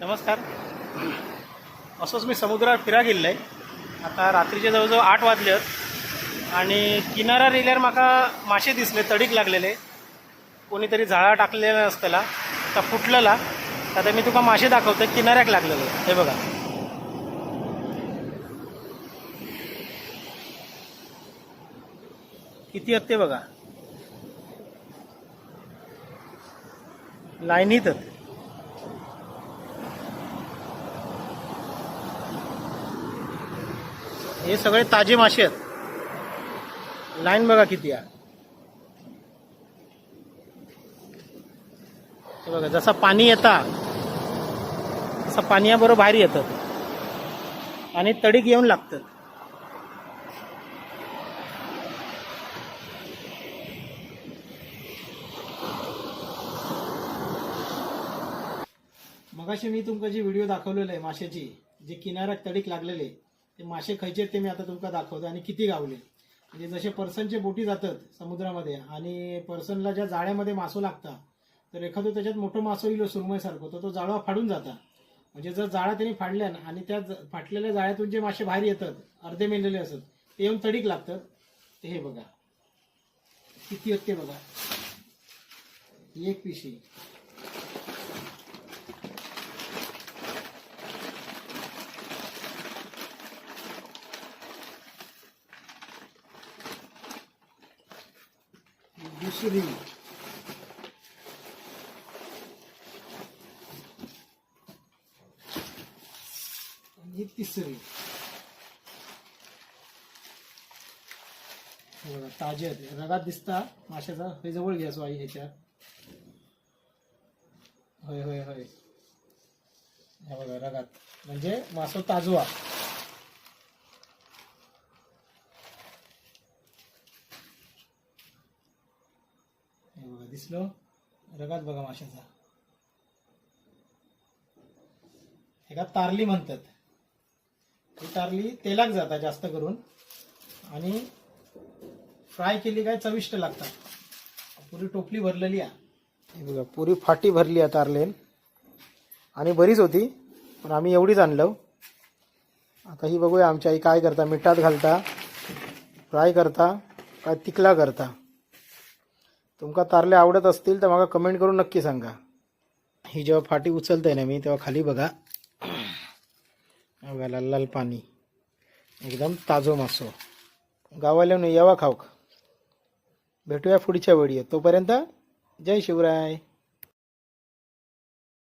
नमस्कार. असंच मी समुद्रावर फिरा गेल्लो आहे. आता रात्रीचे जवळजवळ आठ वाजले आहेत. आणि किनारा रेल्यावर म्हाका मासे दिसले तडीक लागलेले. कोणीतरी झाळा टाकलेला असताना आता फुटलेला. आता मी तुका मासे दाखवतो किनाऱ्याक लागलेलं. हे बघा. किती आहेत ते बघा. लाईनीत आहेत. हे सगळे ताजे मासे आहेत. लाईन बघा किती आहे. बघा जसा पाणी येता तसं पाण्याबरोबर बाहेर येतात आणि तडीक येऊन लागतात मगाशी मी तुमका जी व्हिडिओ दाखवलेला आहे माशाची जे किनाऱ्यात तडीक लागलेले ते मासे खयचे आहेत ते मी आता तुमका दाखवतो. आणि किती गावले? म्हणजे जसे पर्सनचे बोटी जातात समुद्रामध्ये आणि पर्सनला ज्या जाळ्यामध्ये मासो लागता तर एखादं त्याच्यात मोठं मासो येईल सुरमईसारखं तर तो जाळवा फाडून जाता. म्हणजे जर जाळा त्यांनी फाडल्या ना आणि त्या फाटलेल्या जाळ्यातून जे मासे बाहेर येतात अर्धे मेलेले असतात ते येऊन तडीक लागतात. ते हे बघा. किती आहेत ते बघा. एक पिशी दुसरी. आणि तिसरी. बघा ताजे रगात दिसता. माशाचा हे जवळ घ्या सो आई ह्याच्या होय होय. होय बघा रगात. म्हणजे मासो ताजवा. दिसलो? रगात बघा माशाचा. एका तारली म्हणतात. ही तारली तेलाक जाता जास्त करून. आणि फ्राय केली काय चविष्ट लागतात. पुरी टोपली भरलेली आहे. बघा पुरी फाटी भरली आहे तारलेन आणि बरीच होती पण आम्ही एवढीच आणलं. आता ही बघूया आमच्या आई काय करता मिठात घालता फ्राय करता काय तिकला करता. तुमका तारले आवडत असतील तर मला कमेंट करून नक्की सांगा. ही जेव्हा फाटी उचलते ना मी तेव्हा खाली बघा. बघा लाल लाल पाणी. एकदम ताजो मासो. गावाला यावा खाऊक. भेटूया पुढच्या वेळी. तोपर्यंत जय शिवराय.